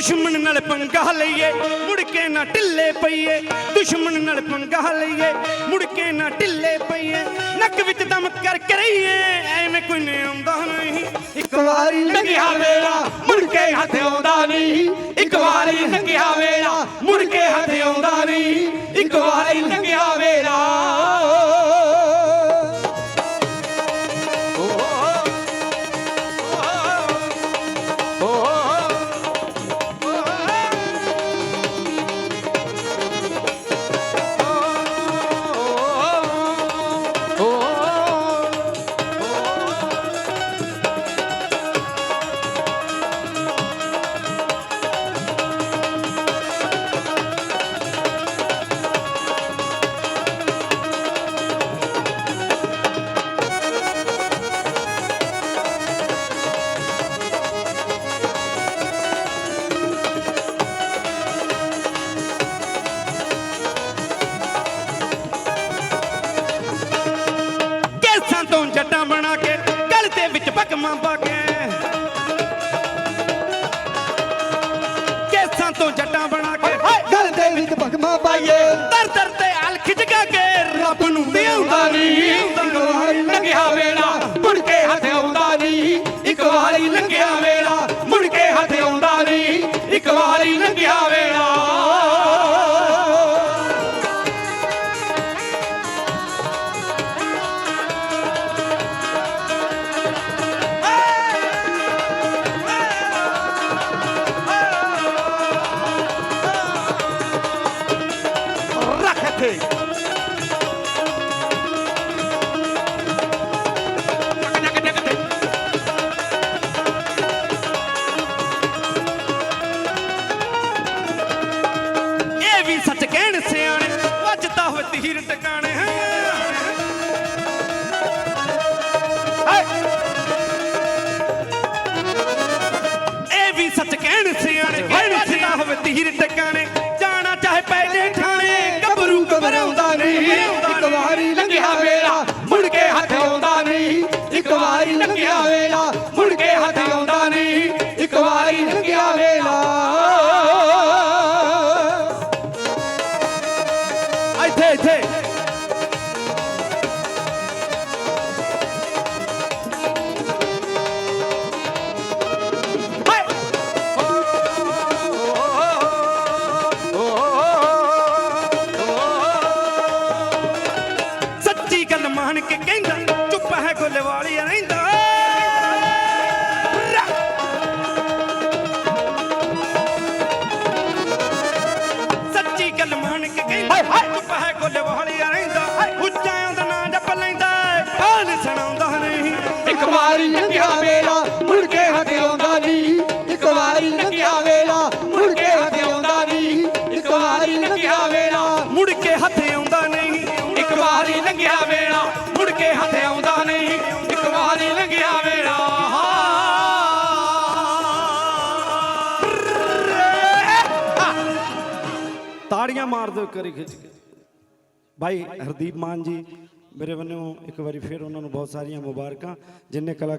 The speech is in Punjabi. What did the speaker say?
ਦੁਸ਼ਮਣ ਨਾਲ ਪੰਗਾ ਲਈਏ ਮੁੜ ਕੇ ਨਾ ਢਿੱਲੇ ਪਈਏ। ਦੁਸ਼ਮਣ ਨਾਲ ਪੰਗਾ ਲਈਏ ਮੁੜ ਕੇ ਨਾ ਢਿੱਲੇ ਪਈਏ। ਨੱਕ ਵਿੱਚ ਦਮ ਕਰ ਕਰਈਏ ਐਵੇਂ ਕੋਈ ਨੇ ਆਉਂਦਾ ਨਹੀਂ। ਇੱਕ ਵਾਰੀ ਲੰਘਿਆ ਵੇਲਾ ਮੁੜ ਤੋਂ ਜੱਟਾਂ ਬਣਾ ਕੇ ਗਲ ਦੇ ਵਿੱਚ ਭਗਮਾਂ ਪਾ ਕੇ। ਕੇਸਾਂ ਤੋਂ ਜੱਟਾਂ ਬਣਾ ਕੇ ਗਲ ਦੇ ਵਿੱਚ ਭਗਮਾ ਪਾਈਏ। ਦਰ ਦਰ ਤੇ ਅਲਖ ਜਗਾ ਕੇ ਰੱਬ ਨੂੰ ਆਉਂਦਾ ਨਹੀਂ ਲੰਘਿਆ ਵੇਲਾ ਇੱਥੇ ਇਹ ਵੀ ਸੱਚ ਕਹਿਣ ਸਿਆਣੇ ਵੱਜਦਾ ਹੋਵੇ ਤੀਰ ਟਿਕਾਣੇ। ਇਹ ਵੀ ਸੱਚ ਕਹਿਣ ਸਿਆਣੇ ਵੱਜਦਾ ਹੋਵੇ ਤੀਰ ਟਿਕਾਣੇ। ਮੁੜ ਕੇ ਹੱਥ ਆਉਂਦਾ ਨਹੀਂ, ਇੱਕ ਵਾਰੀ ਲੰਘਿਆ ਵੇਲਾ। ਇੱਥੇ ਇੱਥੇ। ਸੱਚੀ ਗੱਲ ਮੰਨ ਕੇ ਕਹਿੰਦਾ, ਚੁੱਪ ਹੈ ਗੋਲੇ ਵਾਲੀ ਰਹਿੰਦਾ। ਵਾਰੀ ਲੰਘਿਆ ਵੇਲਾ, ਮੁੜ ਕੇ ਹੱਥ ਆਉਂਦਾ ਨਹੀਂ ਇੱਕ ਵਾਰੀ ਲੰਘਿਆ ਵੇਲਾ, ਮੁੜ ਕੇ ਹੱਥ ਆਉਂਦਾ ਨਹੀਂ ਇੱਕ ਵਾਰੀ ਲੰਘਿਆ ਵੇਲਾ, ਮੁੜ ਕੇ ਹੱਥ ਆਉਂਦਾ ਨਹੀਂ ਇੱਕ ਵਾਰੀ ਲੰਘਿਆ ਵੇਲਾ, ਮੁੜ ਕੇ ਹੱਥ ਆਉਂਦਾ ਨਹੀਂ ਇੱਕ ਵਾਰੀ ਲੰਘਿਆ ਵੇਲਾ ਤਾੜੀਆਂ ਮਾਰ ਦਿਓ ਕਰੀ ਖਿੱਚ ਕੇ। ਭਾਈ ਹਰਦੀਪ ਮਾਨ ਜੀ ਮੇਰੇ ਵੱਲੋਂ ਇੱਕ ਵਾਰੀ ਫਿਰ ਉਹਨਾਂ ਨੂੰ ਬਹੁਤ ਸਾਰੀਆਂ ਮੁਬਾਰਕਾਂ ਜਿੰਨੇ ਕਲਾ